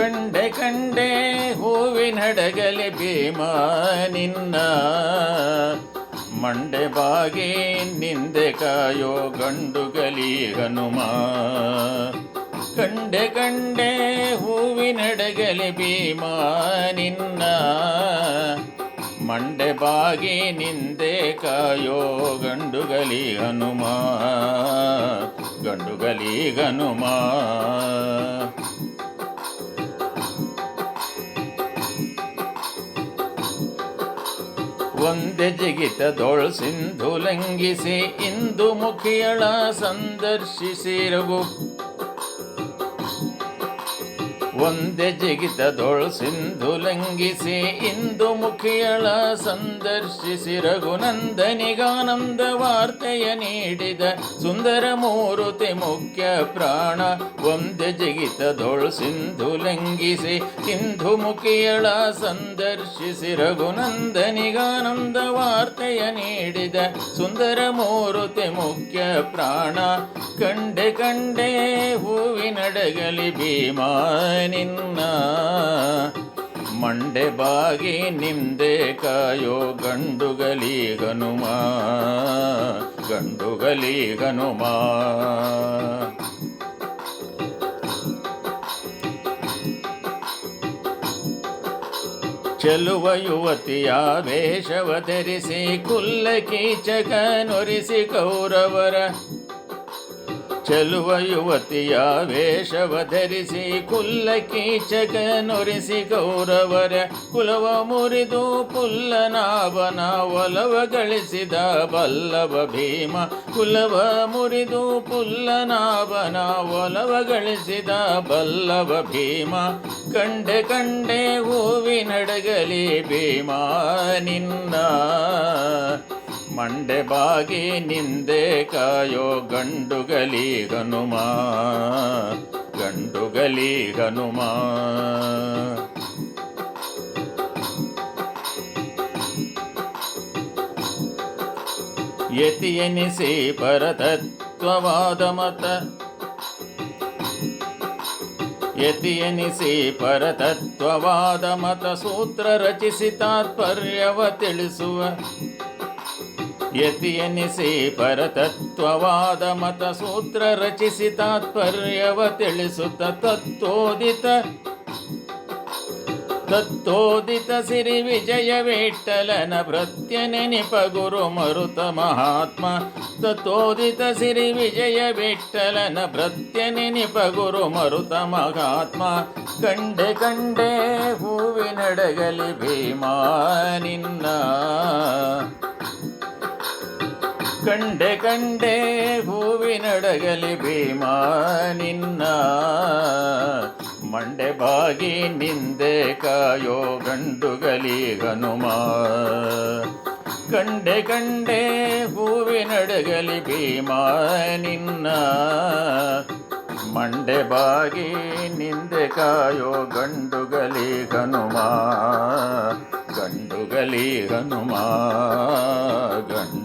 ಕಂಡೆ ಕಂಡೆ ಹೂವಿನಡಗಲಿ ಭೀಮ ನಿನ್ನ. ಮಂಡೆ ಬಾಗಿ ನಿಂದೆ ಕಾಯೋ ಗಂಡುಗಲಿ ಹನುಮ. ಕಂಡೆ ಕಂಡೆ ಹೂವಿನಡಗಲಿ ಭೀಮ ನಿನ್ನ. ಮಂಡೆ ಬಾಗಿ ನಿಂದೆ ಕಾಯೋ ಗಂಡುಗಲಿ ಹನುಮ. ಗಂಡುಗಲಿ ಹನುಮ. ಒಂದೆ ಜಿಗಿತದೊಳ್ ಸಿಂಧು ಲಂಘಿಸಿ ಇಂದು ಮುಖಿಯಳ ಸಂದರ್ಶಿಸಿರವು ಒಂದೆ ಜಿಗಿತದೊಳ್ ಸಿಂಧು ಲಂಘಿಸಿ ಇಂದು ಮುಖಿಯಳ ಸಂದರ್ಶಿಸಿ ರಘುನಂದನಿಗಾನಂದ ವಾರ್ತೆಯ ನೀಡಿದ ಸುಂದರ ಮೂರುತಿ ಮುಖ್ಯ ಪ್ರಾಣ. ಒಂದೆ ಜಿಗಿತದೊಳ್ ಸಿಂಧು ಲಂಘಿಸಿ ಇಂದು ಮುಖಿಯಳ ಸಂದರ್ಶಿಸಿ ರಘುನಂದನಿಗಾನಂದ ವಾರ್ತೆಯ ನೀಡಿದ ಸುಂದರ ಮೂರುತಿ ಮುಖ್ಯ ಪ್ರಾಣ. ಕಂಡೆ ಕಂಡೆ ಹೂವಿನಡಗಲಿ ಭೀಮಾ ನಿನ್ನ ಮಂಡೆ ಬಾಗಿ ನಿಂದೆ ಕಾಯೋ ಗಂಡುಗಲಿ ಹನುಮ ಗಂಡುಗಲಿ ಹನುಮ. ಚೆಲುವ ಯುವತಿಯ ವೇಷವ ಧರಿಸಿ ಕುಲ್ಲ ಕೀಚಕ ನೊರಿಸಿ ಕೌರವರ ಚೆಲುವ ಯುವತಿಯ ವೇಷವ ಧರಿಸಿ ಕುಲ್ಲ ಕೀಚಕ ನೊರಿಸಿ ಗೌರವರ ಕುಲವ ಮುರಿದು ಪುಲ್ಲನಾಭನ ಒಲವ ಗಳಿಸಿದ ಬಲ್ಲವ ಭೀಮ. ಕುಲವ ಮುರಿದು ಪುಲ್ಲನಾಭನ ಒಲವ ಗಳಿಸಿದ ಬಲ್ಲವ ಭೀಮ. ಕಂಡೆ ಕಂಡೆ ಹೂವಿನಡಗಲಿ ಭೀಮ, ನಿನ್ನ ಮಂಡೆ ಬಾಗಿ ನಿಂದೆ ಕಾಯೋ ಗಂಡುಗಲಿ ಹನುಮ ಗಂಡುಗಲಿ ಹನುಮ ಯತಿ ಎನಿಸಿ ಪರತತ್ವವಾದ ಮತ ಯತಿ ಎನಿಸಿ ಪರತತ್ವವಾದ ಮತ ಸೂತ್ರ ರಚಿಸಿ ತಾತ್ಪರ್ಯವ ತಿಳಿಸುವ. ಯತಿ ಎನಿಸಿ ಪರತತ್ವವಾದ ಮತ ಸೂತ್ರ ರಚಿಸಿ ತಾತ್ಪರ್ಯವ ತಿಳಿಸುತ್ತ ತತ್ತೋದಿತ ತತ್ತೋದಿತ ಸಿರಿ ವಿಜಯ ವಿಠಲನ ಭೃತ್ಯ ನೆನಿಪ ಗುರು ಮರುತ ಮಹಾತ್ಮ. ತತ್ತೋದಿತ ಸಿರಿ ವಿಜಯ ವಿಠಲನ ಭೃತ್ಯ ನೆನಿಪ ಗುರು ಮರುತ ಮಹಾತ್ಮ. ಕಂಡೆ ಕಂಡೆ ಹೂವಿನಡಗಲಿ ಭೀಮಾ ಕಂಡೆ ಕಂಡೆ ಹೂವಿನಡಗಲಿ ಭೀಮ ನಿನ್ನ. ಮಂಡೆ ಬಾಗಿ ನಿಂದೆ ಕಾಯೋ ಗಂಡುಗಲಿ ಹನುಮ. ಕಂಡೆ ಕಂಡೆ ಹೂವಿನಡಗಲಿ ಭೀಮ ನಿನ್ನ. ಮಂಡೆ ಬಾಗಿ ನಿಂದೆ ಕಾಯೋ ಗಂಡುಗಲಿ ಹನುಮ. ಗಂಡುಗಲಿ ಹನುಮ, ಗಂಡು